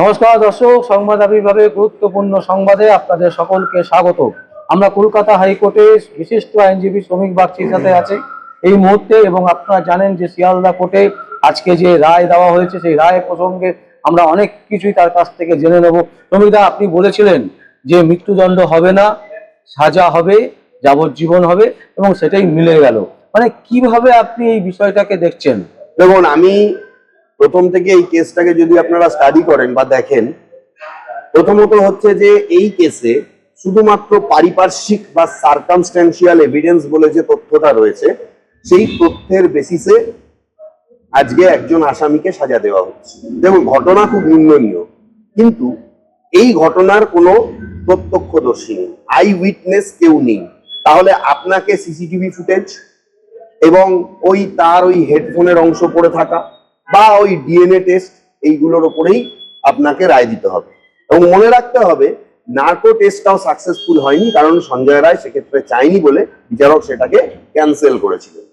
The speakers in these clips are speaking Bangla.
নমস্কার দর্শক, সংবাদ আবির্ভাবে গুরুত্বপূর্ণ সংবাদে আপনাদের সকলকে স্বাগত। আমরা কলকাতা হাইকোর্টে বিশিষ্ট আইনজীবী শ্রমিক বাগচির সাথে আছে। এই মুহূর্তে এবং আপনারা জানেন যে শিয়ালদা কোর্টে আজকে যে রায় দেওয়া হয়েছে, সেই রায় প্রসঙ্গে আমরা অনেক কিছুই তার কাছ থেকে জেনে নেব। শ্রমিকদা, আপনি বলেছিলেন যে মৃত্যুদণ্ড হবে না, সাজা হবে, যাবজ্জীবন হবে এবং সেটাই মিলে গেল। মানে কীভাবে আপনি এই বিষয়টাকে দেখছেন? দেখুন, আমি প্রথম থেকে এই কেসটাকে যদি আপনারা স্টাডি করেন বা দেখেন, প্রথমত হচ্ছে যে এই কেসে শুধুমাত্র পারিপার্শ্বিক বা সার্কামস্ট্যান্সিয়াল এভিডেন্স বলে যে তথ্যটা রয়েছে, সেই তথ্যের বেসিসে আজকে একজন আসামিকে সাজা দেওয়া হচ্ছে। দেখুন, ঘটনা খুব নিন্দনীয়, কিন্তু এই ঘটনার কোনো প্রত্যক্ষদর্শী নেই আই উইটনেস কেউ নেই। তাহলে আপনাকে সিসিটিভি ফুটেজ এবং ওই তার ওই হেডফোনের অংশ পড়ে থাকা বা ওই ডিএনএ টেস্ট এইগুলোর ওপরেই আপনাকে রায় দিতে হবে। এবং মনে রাখতে হবে নার্কো টেস্টটাও সাকসেসফুল হয়নি, কারণ সঞ্জয় রায় সেক্ষেত্রে চায়নি বলে বিচারক সেটাকে ক্যান্সেল করেছিলেন।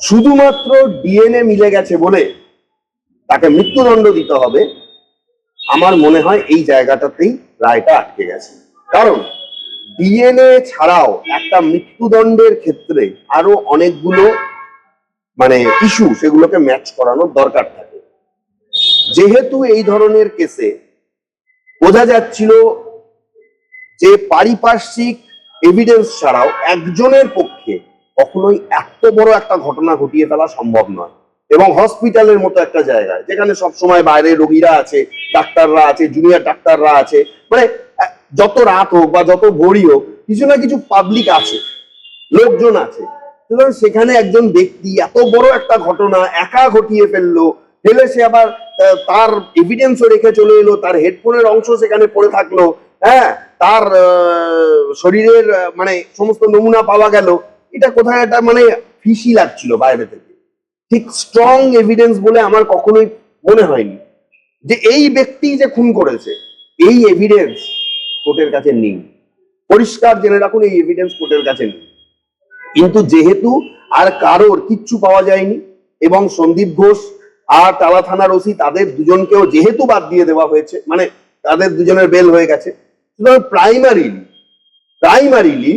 শুধুমাত্র ডিএনএ মিলে গেছে বলে তাকে মৃত্যুদণ্ড দিতে হবে, আমার মনে হয় এই জায়গাটাতেই রায়টা আটকে গেছে। কারণ ডিএনএ ছাড়াও একটা মৃত্যুদণ্ডের ক্ষেত্রে আরও অনেকগুলো মানে ইস্যু সেগুলোকে ম্যাচ করানোর দরকার থাকে। যেহেতু এই ধরনের কেসে বোঝা যাচ্ছিল যে পারিপার্শ্বিক এভিডেন্স ছাড়াও একজনের পক্ষে কখনোই এত বড় একটা ঘটনা ঘটিয়ে ফেলা সম্ভব নয়। এবং হসপিটালের মতো একটা জায়গায়, যেখানে সবসময় বাইরে রোগীরা আছে, ডাক্তাররা আছে জুনিয়র ডাক্তাররা আছে মানে যত রাত হোক বা যত ভোরই হোক, কিছু না কিছু পাবলিক আছে, লোকজন আছে। সুতরাং সেখানে একজন ব্যক্তি এত বড় একটা ঘটনা একা ঘটিয়ে ফেলল, ফেলে সে আবার তার এভিডেন্সও রেখে চলে এলো, তার হেডফোনের অংশ সেখানে পড়ে থাকল হ্যাঁ? তার শরীরের মানে সমস্ত নমুনা পাওয়া গেল। এটা কোথায় একটা মানে ফিসি লাগছিল বাইরে থেকে। ঠিক স্ট্রং এভিডেন্স বলে আমার কখনোই মনে হয়নি। যে এই ব্যক্তি যে খুন করেছে, এই এভিডেন্স কোর্টের কাছে নেই। পরিষ্কার জেনে রাখুন, এই এভিডেন্স কোর্টের কাছে নেই। কিন্তু যেহেতু আর কারোর কিচ্ছু পাওয়া যায়নি এবং সন্দীপ ঘোষ আর তালা থানার ওসি তাদের দুজনকেও যেহেতু বাদ দিয়ে দেওয়া হয়েছে মানে তাদের দুজনের বেল হয়ে গেছে, সুতরাং প্রাইমারিলি প্রাইমারিলি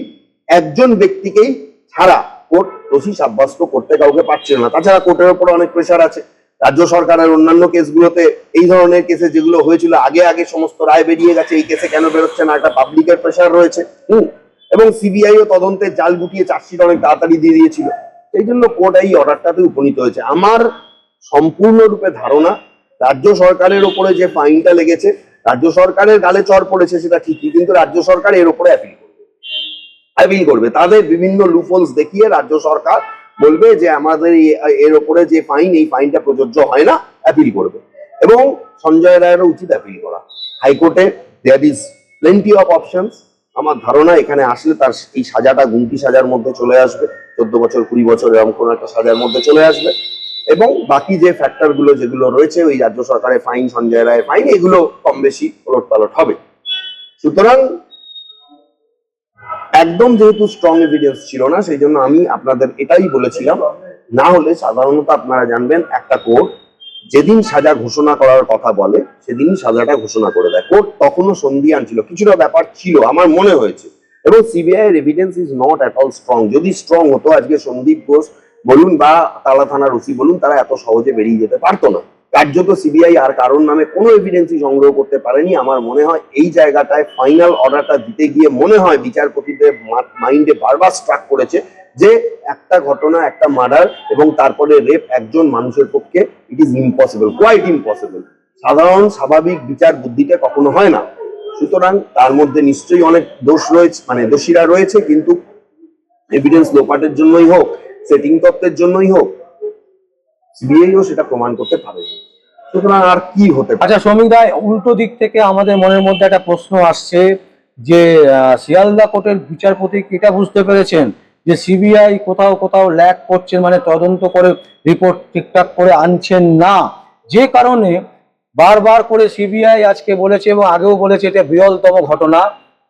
একজন ব্যক্তিকেই ছাড়া কোর্ট দোষী সাব্যস্ত করতে কাউকে পারছিল না। তাছাড়া কোর্টের উপর অনেক প্রেশার আছে। রাজ্য সরকারের অন্যান্য কেসগুলোতে এই ধরনের কেসে যেগুলো হয়েছিল, আগে আগে সমস্ত রায় বেরিয়ে গেছে, এই কেসে কেন বেরোচ্ছে না? একটা পাবলিকের প্রেশার রয়েছে। হুম এবং সিবিআই ও তদন্তে জাল গুটিয়ে চার্জশিট অনেক তাড়াতাড়ি দিয়ে দিয়েছিল। সেই জন্য কোর্ট এই অর্ডারটাতে উপনীত হয়েছে। আমার সম্পূর্ণরূপে ধারণা, রাজ্য সরকারের ওপরে যে ফাইনটা লেগেছে, রাজ্য সরকারের গালে চড় পড়েছে সেটা ঠিকই, কিন্তু রাজ্য সরকার এর উপরে অ্যাপিল করবে। অ্যাপিল করবে। তাদের বিভিন্ন লুফলস দেখিয়ে রাজ্য সরকার বলবে যে, আমাদের এর ওপরে যে ফাইন এই ফাইনটা প্রযোজ্য হয় না অ্যাপিল করবে। এবং সঞ্জয় রায়েরও উচিত অ্যাপিল করা। হাইকোর্টে there is plenty of options আমার ধারণা, এখানে আসলে তার এই সাজাটা গুমটি সাজার মধ্যে চলে আসবে। চোদ্দ বছর, কুড়ি বছর এরকম কোনো একটা সাজার মধ্যে চলে আসবে। এবং বাকি যে ফ্যাক্টরগুলো যেগুলো রয়েছে, ওই রাজ্য সরকারের ফাইন সঞ্জয় রায়ের ফাইন এগুলো কম বেশি ওলট পালট হবে। সুতরাং একদম যেহেতু স্ট্রং এভিডেন্স ছিল না, সেই জন্য আমি আপনাদের এটাই বলেছিলাম। না হলে সাধারণত আপনারা জানবেন একটা কোর্ট যেদিন সাজা ঘোষণা করার কথা বলে সেদিন সাজাটা ঘোষণা করে দেয়। কোর্ট তখনও সন্ধি আনছিল। কিছুটা ব্যাপার ছিল, আমার মনে হয়েছে। এবং সিবিআই এর evidence is not at all strong যদি স্ট্রং হতো, আজকে সন্দীপ ঘোষ বলুন বা তালা থানার ওসি বলুন, তারা এত সহজে বেরিয়ে যেতে পারতো না। কার্যত সিবিআই আর কারণ নামে কোনো এভিডেন্সই সংগ্রহ করতে পারেনি। আমার মনে হয় এই জায়গাটায় ফাইনাল অর্ডারটা দিতে গিয়ে, মনে হয় বিচারপতিদের মাইন্ডে বারবার স্ট্রাক করেছে। যে একটা ঘটনা, একটা মার্ডার এবং তারপরে রেপ একজন মানুষের পক্ষে it is impossible quite impossible সাধারণ, স্বাভাবিক বিচার বুদ্ধিতে কখনো হয় না। সুতরাং তার মধ্যে নিশ্চয়ই অনেক দোষ রয়েছে মানে দোষীরা রয়েছে, কিন্তু এভিডেন্স লোপাটের জন্যই হোক সেটিং তত্ত্বের জন্যই হোক সিবিআইও সেটা প্রমাণ করতে পারেনি সুতরাং আর কি হতে পারে? আচ্ছা শ্রমিক রায় উল্টো দিক থেকে আমাদের মনের মধ্যে একটা প্রশ্ন আসছে যে শিয়ালদা কোর্টের বিচারপতি এটা বুঝতে পেরেছেন? যে সিবিআই কোথাও কোথাও ল্যাক করছেন মানে তদন্ত করে রিপোর্ট ঠিকঠাক করে আনছেন না। যে কারণে বারবার করে সিবিআই আজকে বলেছে এবং আগেও বলেছে এটা বিরলতম ঘটনা।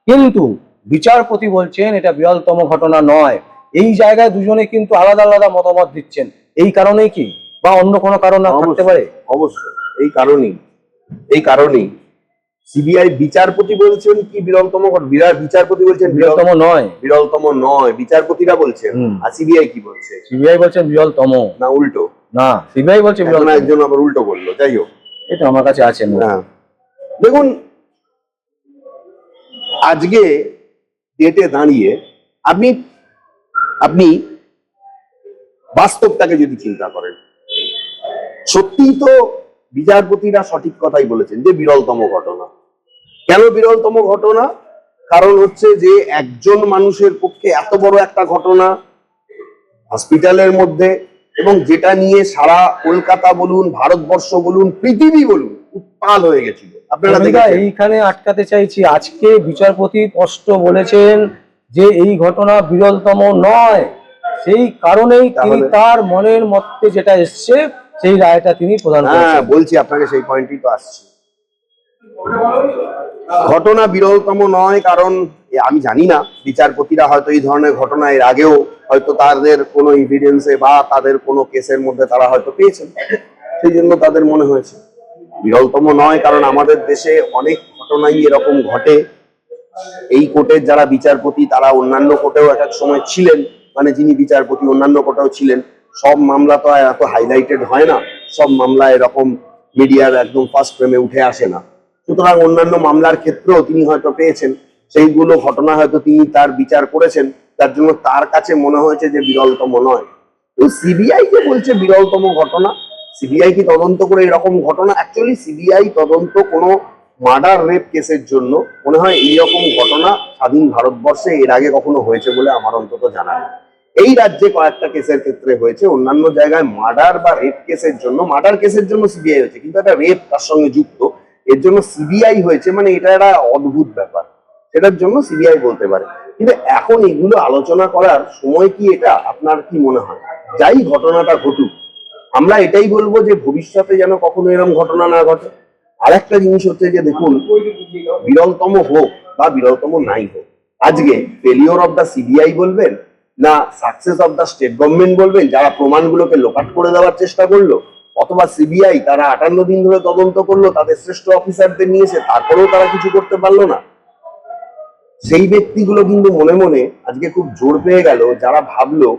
কিন্তু বিচারপতি বলছেন এটা বিরলতম ঘটনা নয়। এই জায়গায় দুজনে কিন্তু আলাদা আলাদা মতামত দিচ্ছেন। এই কারণেই কি? বা অন্য কোনো কারণ থাকতে। পারে? অবশ্যই। এই কারণেই এই কারণেই সিবিআই বিচারপতি বলছেন কি বিরলতম বিরাট বিচারপতি বলছেন বিরলতম নয়। বিরলতম নয়। বিচারপতিরা বলছেন। আর সিবিআই কি বলছে? সিবিআই বলছেন বিরলতম। না উল্টো। না সিবিআই বলছে বিরলতম। একজন আবার উল্টো বলল যাই হোক। এটা আমার কাছে আছে না। হ্যাঁ। দেখুন আজকে ডেটে দাঁড়িয়ে আপনি আপনি বাস্তবটাকে যদি চিন্তা করেন সত্যিই তো বিচারপতিরা সঠিক কথাই বলেছেন যে বিরলতম ঘটনা। কেন বিরলতম ঘটনা? কারণ হচ্ছে যে একজন মানুষের পক্ষে এত বড় একটা ঘটনা হসপিটালের মধ্যে এবং যেটা নিয়ে সারা কলকাতা বলুন ভারতবর্ষ বলুন পৃথিবী বলুন উত্তাল হয়ে গেছিল। আপনারা এইখানে আটকাতে চাইছি আজকে বিচারপতি স্পষ্ট বলেছেন যে এই ঘটনা বিরলতম নয়। সেই কারণেই তিনি তার মনের মধ্যে যেটা এসছে সেই রায়টা তিনি প্রদান হ্যাঁ বলছি আপনাকে সেই পয়েন্টই তো আসছি। ঘটনা বিরলতম নয় কারণ আমি জানি না বিচারপতিরা হয়তো এই ধরনের ঘটনা এর আগেও হয়তো তাদের কোনো ইভিডেন্সে বা তাদের কোনো কেসের মধ্যে তারা হয়তো পেয়েছেন। সেই জন্য তাদের মনে হয়েছে। বিরলতম নয় কারণ আমাদের দেশে অনেক ঘটনাই এরকম ঘটে। এই কোর্টের যারা বিচারপতি তারা অন্যান্য কোর্টেও এক এক সময় ছিলেন। মানে যিনি বিচারপতি অন্যান্য কোর্টেও ছিলেন। সব মামলা তো এত হাইলাইটেড হয় না। সব মামলা এরকম মিডিয়ার একদম ফার্স্ট ফ্রেমে উঠে আসে না। সুতরাং অন্যান্য মামলার ক্ষেত্রেও তিনি হয়তো পেয়েছেন। সেইগুলো ঘটনা হয়তো তিনি তার বিচার করেছেন। তার জন্য তার কাছে মনে হয়েছে যে বিরলতম নয়। তো সিবিআই যে বলছে বিরলতম ঘটনা? সিবিআই কি তদন্ত করে এরকম ঘটনা? অ্যাকচুয়ালি সিবিআই তদন্ত কোনো মার্ডার রেপ কেসের জন্য মনে হয় এইরকম ঘটনা স্বাধীন ভারতবর্ষে এর আগে কখনো হয়েছে বলে আমার অন্তত জানা নেই। এই রাজ্যে কয়েকটা কেসের ক্ষেত্রে হয়েছে। অন্যান্য জায়গায় মার্ডার বা রেপ কেসের জন্য মার্ডার কেসের জন্য সিবিআই হয়েছে, কিন্তু একটা রেপ তার সঙ্গে যুক্ত। এর জন্য সিবিআই হয়েছে মানে এটা একটা অদ্ভুত ব্যাপার। সেটার জন্য সিবিআই বলতে পারে। কিন্তু এখন এগুলো আলোচনা করার সময় কি এটা? আপনার কি মনে হয়? যাই ঘটনাটা ঘটুক, আমরা এটাই বলব যে ভবিষ্যতে যেন কখনো এরকম ঘটনা না ঘটে। আর একটা জিনিস হচ্ছে যে দেখুন, বিরলতম হোক বা বিরলতম নাই হোক, আজকে ফেলিওর অফ দ্য সিবিআই বলবেন না success of the state government বলবেন, যারা প্রমাণগুলোকে লোকাট করে দেওয়ার চেষ্টা করল, অথবা সিবিআই তারা আটান্ন দিন ধরে তদন্ত করল, তাদের শ্রেষ্ঠ অফিসারদের নিয়েছে, তারপরেও তারা কিছু করতে পারল না। সেই ব্যক্তিগুলো কিন্তু মনে মনে আজকে খুব জোর পেয়ে গেল, যারা ভাবলো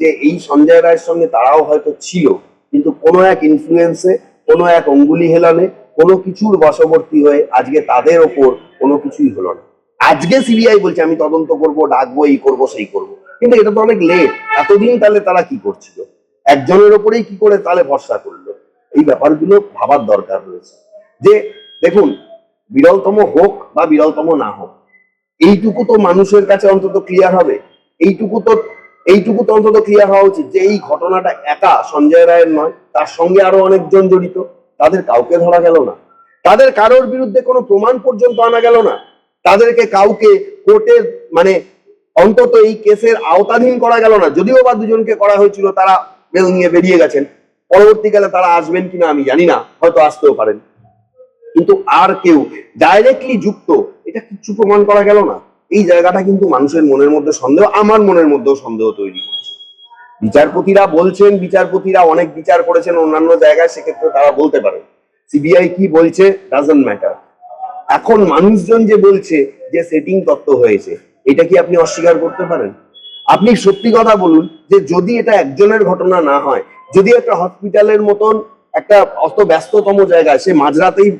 যে এই সঞ্জয় রায়ের সঙ্গে তারাও হয়তো ছিল, কিন্তু কোনো এক ইনফ্লুয়েন্সে কোনো এক অঙ্গুলি হেলানে, কোনো কিছুর বশবর্তী হয়ে আজকে তাদের ওপর কোনো কিছুই হলো না। আজকে সিবিআই বলছে, আমি তদন্ত করব, ডাকবো, এই করব, সেই করব। কিন্তু এটা তো অনেক লেট এতদিন তাহলে তারা কি করছিল? একজনের ওপরেই কি করে তাহলে ভরসা করল? এই ব্যাপারগুলো ভাবার দরকার রয়েছে। যে দেখুন, বিরলতম হোক বা বিরলতম না হোক, এইটুকু তো মানুষের কাছে অন্তত ক্লিয়ার হবে। এইটুকু তো এইটুকু তো অন্তত ক্লিয়ার হওয়া উচিত যে এই ঘটনাটা একা সঞ্জয় রায়ের নয়, তার সঙ্গে আরও অনেকজন জড়িত। তাদের কাউকে ধরা গেল না। তাদের কারোর বিরুদ্ধে কোনো প্রমাণ পর্যন্ত আনা গেল না। তাদেরকে কাউকে কোর্টের মানে অন্তত এই কেসের আওতাধীন করা গেল না। যদিও বা দুজনকে করা হয়েছিল, তারা বেল নিয়ে বেরিয়ে গেছেন। পরবর্তীকালে তারা আসবেন কিনা আমি জানি না, হয়তো আসতেও পারেন। কিন্তু আর কেউ ডাইরেক্টলি যুক্ত, এটা কিচ্ছু প্রমাণ করা গেল না। এই জায়গাটা কিন্তু মানুষের মনের মধ্যে সন্দেহ, আমার মনের মধ্যেও সন্দেহ তৈরি করেছে বিচারপতিরা বলছেন, বিচারপতিরা অনেক বিচার করেছেন অন্যান্য জায়গায়, সেক্ষেত্রে তারা বলতে পারেন সিবিআই কি বলছে ডাজন্ট ম্যাটার এখন মানুষজন যে বলছে যে সেটিং তত্ত্ব হয়েছে এটা কি আপনি অস্বীকার করতে পারেন? আপনি সত্যি কথা বলুন যে যদি এটা একজনের ঘটনা না হয়, যদি একটা হসপিটালের মতন একটা অত ব্যস্ততম জায়গায়, সে মাঝরাতেই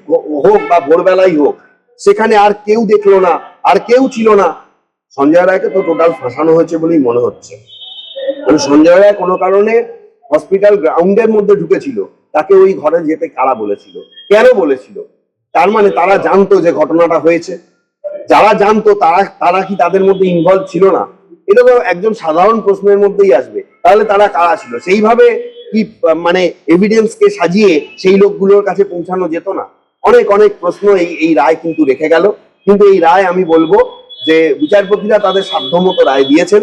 হোক বা ভোরবেলাই হোক, সেখানে আর কেউ দেখল না, আর কেউ ছিল না, সঞ্জয় রায়কে তো টোটাল ফাঁসানো হয়েছে বলেই মনে হচ্ছে। মানে সঞ্জয় রায় কোনো কারণে হসপিটাল গ্রাউন্ডের মধ্যে ঢুকেছিল, তাকে ওই ঘরে যেতে কারা বলেছিল? কেন বলেছিল? তার মানে তারা জানতো যে ঘটনাটা হয়েছে। যারা জানতো তারা তারা কি তাদের মধ্যে ইনভলভ ছিল না? এটা তো একজন সাধারণ প্রশ্নের মধ্যেই আসবে। তাহলে তারা কারা ছিল? সেইভাবে কি মানে এভিডেন্সকে সাজিয়ে সেই লোকগুলোর কাছে পৌঁছানো যেত না? অনেক অনেক প্রশ্ন এই এই রায় কিন্তু রেখে গেল। কিন্তু এই রায় আমি বলব যে বিচারপতিরা তাদের সাধ্যমতো রায় দিয়েছেন।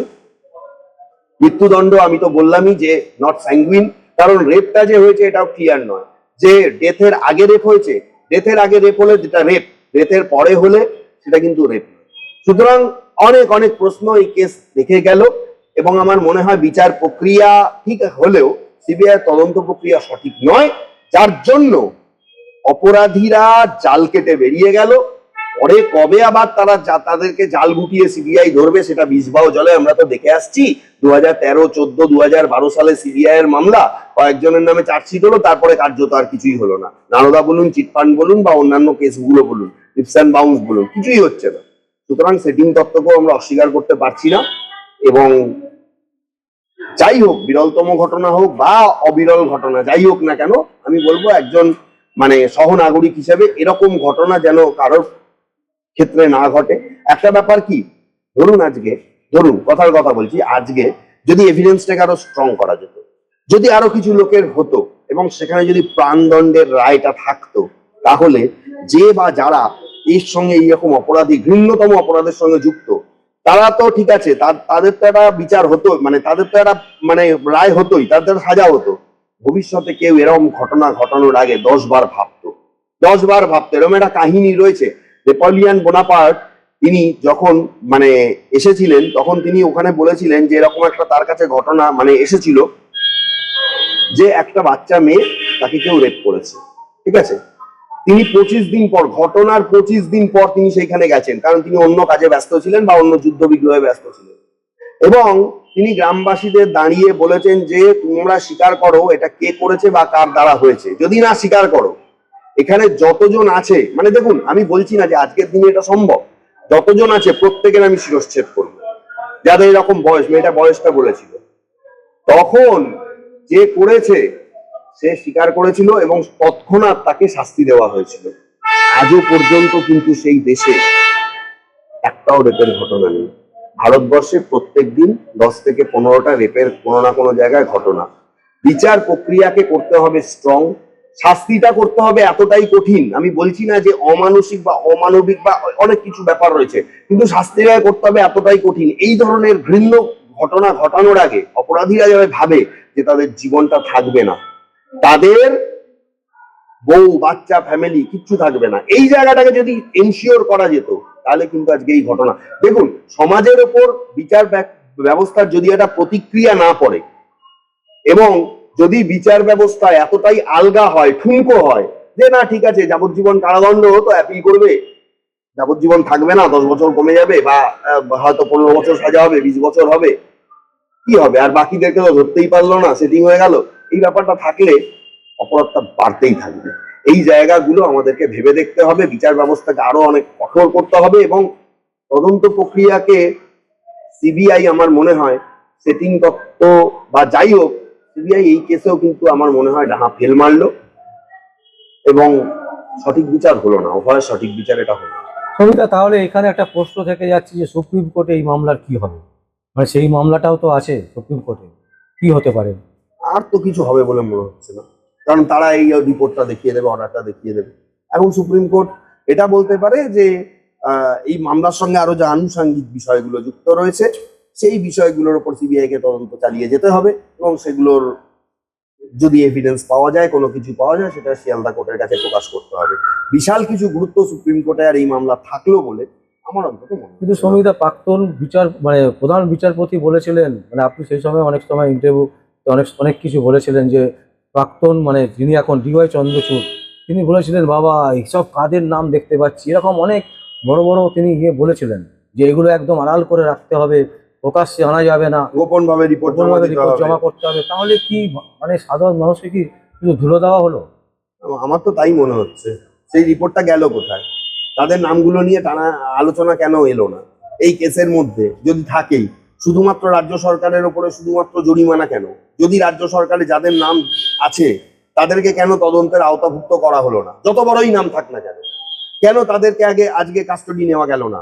মৃত্যুদণ্ড আমি তো বললামই যে নট স্যাঙ্গুইন কারণ রেপটা যে হয়েছে এটাও ক্লিয়ার নয়। যে ডেথের আগে রেপ হয়েছে ডেথের আগে রেপ হলে যেটা রেপ ডেথের পরে হলে সেটা কিন্তু রেপ সুতরাং অনেক অনেক প্রশ্ন এই কেস রেখে গেল এবং আমার মনে হয় বিচার প্রক্রিয়া ঠিক হলেও সিবিআই তদন্ত প্রক্রিয়া সঠিক নয়, যার জন্য অপরাধীরা জাল কেটে বেরিয়ে গেল। পরে কবে আবার তারা তাদেরকে জাল গুটিয়ে সিবিআই ধরবে সেটা বিষবাও জলে আমরা তো দেখে আসছি। দু হাজার তেরো, চোদ্দ দু হাজার বারো সালে সিবিআই এর মামলা, কয়েকজনের নামে চার্জশিট হলো, তারপরে কার্যত আর কিছুই হলো না। নারদা বলুন, চিটফান্ড বলুন বা অন্যান্য কেসগুলো বলুন। লিপস অ্যান্ড বাউন্স বলুন কিছুই হচ্ছে না। সুতরাং সেটিং তত্ত্বকেও আমরা অস্বীকার করতে পারছি না এবং যাই হোক, বিরলতম ঘটনা হোক বা অবিরল ঘটনা, যাই হোক না কেন, আমি বলব একজন মানে সহনাগরিক হিসেবে এরকম ঘটনা যেন কারোর ক্ষেত্রে না ঘটে। একটা ব্যাপার কি, ধরুন আজকে, ধরুন, কথার কথা বলছি, আজকে যদি এভিডেন্সটাকে আরও স্ট্রং করা যেত, যদি আরও কিছু লোকের হতো এবং সেখানে যদি প্রাণদণ্ডের রায়টা থাকতো, তাহলে যে বা যারা এর সঙ্গে এইরকম অপরাধী, ঘৃণ্যতম অপরাধের সঙ্গে যুক্ত। তারা তো ঠিক আছে তাদের তো একটা বিচার হতো মানে তাদের তো একটা মানে রায় হতোই, তাদের সাজা হতো। ভবিষ্যতে কেউ এরকম ঘটনা ঘটানোর আগে দশ বার ভাবতো। দশ বার ভাবতো, এরকম একটা কাহিনী রয়েছে। নেপোলিয়ান বোনাপার্ট, তিনি যখন মানে এসেছিলেন, তখন তিনি ওখানে বলেছিলেন যে এরকম একটা তার কাছে ঘটনা মানে এসেছিল যে একটা বাচ্চা মেয়ে তাকে কেউ রেপ করেছে। ঠিক আছে? তিনি পঁচিশ দিন পর, ঘটনার পঁচিশ দিন পর তিনি সেইখানে গেছেন, কারণ তিনি অন্য কাজে ব্যস্ত ছিলেন বা অন্য যুদ্ধ বিগ্রহে ব্যস্ত ছিলেন। এবং তিনি গ্রামবাসীদের দাঁড়িয়ে বলেছেন যে, তোমরা স্বীকার করো এটা কে করেছে বা কার দ্বারা হয়েছে। যদি না স্বীকার করো, এখানে যতজন আছে মানে দেখুন, আমি বলছি না যে আজকের দিনে এটা সম্ভব, যতজন আছে প্রত্যেকের আমি শিরশ্ছেদ করব। যাদের এরকম বয়স, মেয়েটা বয়সটা বলেছিল, তখন যে করেছে সে স্বীকার করেছিল এবং তৎক্ষণাৎ তাকে শাস্তি দেওয়া হয়েছিল। আজও পর্যন্ত কিন্তু সেই দেশে একটাও রেপের ঘটনা নেই। ভারতবর্ষে প্রত্যেক দিন দশ থেকে পনেরোটা রেপের কোনো না কোনো জায়গায় ঘটনা। বিচার প্রক্রিয়াকে করতে হবে স্ট্রং শাস্তিটা করতে হবে এতটাই কঠিন। আমি বলছি না যে অমানসিক বা অমানবিক বা অনেক কিছু ব্যাপার রয়েছে, কিন্তু শাস্তিটা করতে হবে এতটাই কঠিন। এই ধরনের ঘৃণ্য ঘটনা ঘটানোর আগে অপরাধীরা যারা ভাবে যে তাদের জীবনটা থাকবে না। তাদের বউ, বাচ্চা ফ্যামিলি কিচ্ছু থাকবে না। এই জায়গাটাকে যদি এনশিওর করা যেত, তাহলে কিন্তু আজকে এই ঘটনা। দেখুন, সমাজের ওপর বিচার ব্যবস্থার যদি একটা প্রতিক্রিয়া না পড়ে, এবং যদি বিচার ব্যবস্থা এতটাই আলগা হয়, ঠুনকো হয়, যে না, ঠিক আছে, যাবজ্জীবন কারাদণ্ড তো অ্যাপিল করবে। যাবজ্জীবন থাকবে না, দশ বছর কমে যাবে, বা হয়তো পনেরো বছর সাজা হবে, বিশ বছর হবে। কি হবে? আর বাকিদেরকে তো ধরতেই পারল না সেটিং হয়ে গেল। এই ব্যাপারটা থাকলে অপরাধটা বাড়তেই থাকবে। এই জায়গাগুলো আমাদেরকে ভেবে দেখতে হবে, বিচার ব্যবস্থাকে আরও অনেক কঠোর করতে হবে এবং তদন্ত প্রক্রিয়াকে সিবিআই আমার মনে হয়, সেটিং তত্ত্ব বা যাই হোক, সিবিআই এই কেসেও কিন্তু আমার মনে হয় ডাহা ফেল মারলো এবং সঠিক বিচার হলো না ওভার সঠিক বিচার এটা হলো। সবিতা, তাহলে এখানে একটা প্রশ্ন থেকে যাচ্ছে যে সুপ্রিম কোর্টে এই মামলার কি হবে? মানে সেই মামলাটাও তো আছে সুপ্রিম কোর্টে, কি হতে পারে? আর তো কিছু হবে বলে মনে হচ্ছে না। কারণ তারা এই রিপোর্টটা দেখিয়ে দেবে অর্ডারটা দেখিয়ে দেবে। এখন সুপ্রিম কোর্ট এটা বলতে পারে যে এই মামলার সঙ্গে আরও যে আনুষঙ্গিক বিষয়গুলো যুক্ত রয়েছে, সেই বিষয়গুলোর উপর সিবিআই কে তদন্ত চালিয়ে যেতে হবে এবং সেগুলোর যদি এভিডেন্স পাওয়া যায়, কোনো কিছু পাওয়া যায়, সেটা শিয়ালদা কোর্টের কাছে প্রকাশ করতে হবে। বিশাল কিছু গুরুত্ব সুপ্রিম কোর্টে আর এই মামলা থাকল বলে আমার অন্তত মনে কিন্তু সমিতা, প্রাক্তন বিচার মানে প্রধান বিচারপতি বলেছিলেন মানে আপনি সেই সময় অনেক সময় ইন্টারভিউ অনেক অনেক কিছু বলেছিলেন যে প্রাক্তন মানে যিনি এখন ডিওয়াই চন্দ্রচূড় তিনি বলেছিলেন বাবা এইসব কাদের নাম দেখতে পাচ্ছি? এরকম অনেক বড় বড় তিনি ইয়ে বলেছিলেন যে এগুলো একদম আড়াল করে রাখতে হবে প্রকাশ্যে আনা যাবে না রিপোর্ট গোপনভাবে দিতে রিপোর্ট জমা করতে হবে। তাহলে কি মানে সাধারণ মানুষকে কি শুধু ধুলো দেওয়া হলো? আমার তো তাই মনে হচ্ছে। সেই রিপোর্টটা গেল কোথায়? তাদের নামগুলো নিয়ে টানা আলোচনা কেন এলো না? এই কেসের মধ্যে যদি থাকেই। শুধুমাত্র রাজ্য সরকারের উপরে শুধুমাত্র জরিমানা কেন? যদি রাজ্য সরকারে যাদের নাম আছে, তাদেরকে কেন তদন্তের আওতাভুক্ত করা হলো না? যত বড়ই নাম থাক না কেন? কেন তাদেরকে আগে, আজকে কাস্টডি নেওয়া গেল না?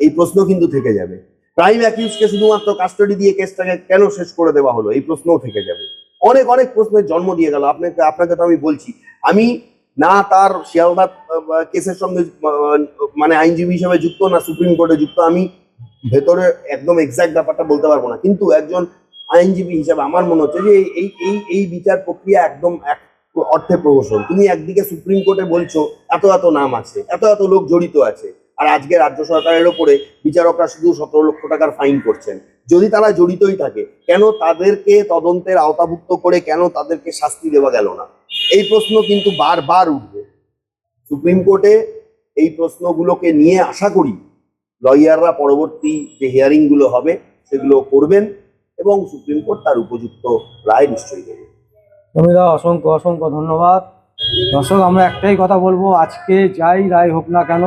এই প্রশ্ন কিন্তু থেকে যাবে। প্রাইম অ্যাকিউজকে শুধুমাত্র কাস্টডি দিয়ে কেসটাকে কেন শেষ করে দেওয়া হলো? এই প্রশ্নও থেকে যাবে। অনেক অনেক প্রশ্নের জন্ম দিয়ে গেল। আপনাকে আপনাকে তো আমি বলছি, আমি না তার শিয়ালদা কেসের সঙ্গে মানে আইনজীবী হিসেবে যুক্ত, না সুপ্রিম কোর্টে যুক্ত, আমি ভেতরে একদম এক্সাক্ট ব্যাপারটা বলতে পারব না। কিন্তু একজন আইনজীবী হিসাবে আমার মনে হচ্ছে যে এই এই এই বিচার প্রক্রিয়া একদম এক অর্থে প্রহসন। তুমি একদিকে সুপ্রিম কোর্টে বলছো, এত এত নাম আছে, এত এত লোক জড়িত আছে, আর আজকে রাজ্য সরকারের ওপরে বিচারকরা শুধু সতেরো লক্ষ টাকার ফাইন করছেন। যদি তারা জড়িতই থাকে, কেন তাদেরকে তদন্তের আওতাভুক্ত করে কেন তাদেরকে শাস্তি দেওয়া গেল না? এই প্রশ্ন কিন্তু বারবার উঠবে। সুপ্রিম কোর্টে এই প্রশ্নগুলোকে নিয়ে আশা করি লয়াররা পরবর্তী যে হিয়ারিংগুলো হবে, সেগুলো করবেন এবং সুপ্রিম কোর্ট তার উপযুক্ত রায় নিশ্চয়ই দেবে। জমিদা অসংখ্য অসংখ্য ধন্যবাদ। দর্শক, আমরা একটাই কথা বলব, আজকে যাই রায় হোক না কেন,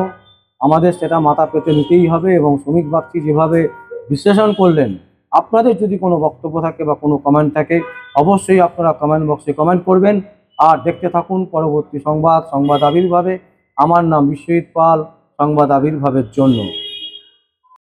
আমাদের সেটা মাথা পেতে নিতেই হবে এবং শ্রমিক বাগচি যেভাবে বিশ্লেষণ করলেন, আপনাদের যদি কোনো বক্তব্য থাকে বা কোনো কমেন্ট থাকে, অবশ্যই আপনারা কমেন্ট বক্সে কমেন্ট করবেন। আর দেখতে থাকুন পরবর্তী সংবাদ সংবাদ আবির্ভাবে। আমার নাম বিশ্বজিৎ পাল, সংবাদ আবির্ভাবের জন্য।